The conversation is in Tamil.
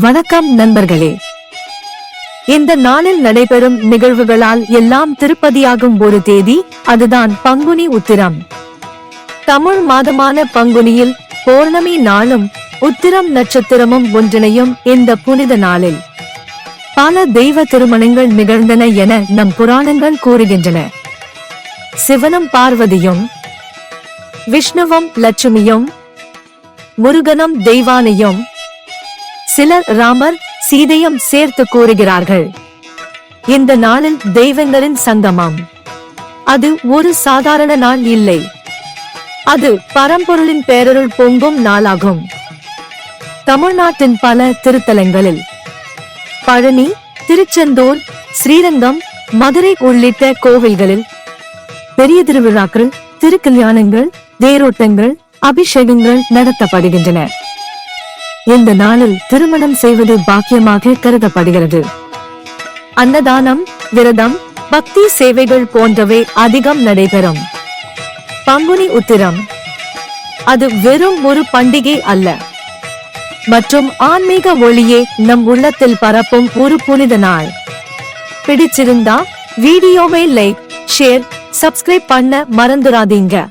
வணக்கம் நண்பர்களே. இந்த நாளில் நடைபெறும் நிகழ்வுகளால் எல்லாம் திருப்பதியாகும் ஒரு தேதி அதுதான் பங்குனி உத்திரம். தமிழ் மாதமான பங்குனியில் பௌர்ணமி நாளும் உத்திரம் நட்சத்திரமும் ஒன்றிணையும் இந்த புனித நாளில். பல தெய்வ திருமணங்கள் நிகழ்ந்தன என நம் புராணங்கள் கூறுகின்றன. சிவனும் பார்வதியும் விஷ்ணுவும் லட்சுமியும் முருகனும் தெய்வானையும் சிலர் ராமர் சீதையும் சேர்த்து கூறுகிறார்கள். இந்த நாளில் தெய்வங்களின் சங்கமம். அது ஒரு சாதாரண நாள் இல்லை. அது பரம்பொருளின் பேரருள் பொங்கும் நாளாகும். தமிழ்நாட்டின் பல திருத்தலங்களில் பழனி திருச்செந்தூர் ஸ்ரீரங்கம் மதுரை உள்ளிட்ட கோவில்களில் பெரிய திருவிழாக்கள் திருக்கல்யாணங்கள் தேரோட்டங்கள் அபிஷேகங்கள் நடத்தப்படுகின்றன. இந்த நாளில் திருமணம் செய்வது பாக்கியமாக கருதப்படுகிறது. அன்னதானம் விரதம் பக்தி சேவைகள் போன்றவை அதிகம் நடைபெறும். பங்குனி உத்திரம். அது வெறும் ஒரு பண்டிகை அல்ல. மற்றும் ஆன்மீக ஒளியே நம் உள்ளத்தில் பரப்பும் ஒரு புனித நாள். பிடிச்சிருந்தா வீடியோவை லைக் ஷேர் சப்ஸ்கிரைப் பண்ண மறந்துடாதீங்க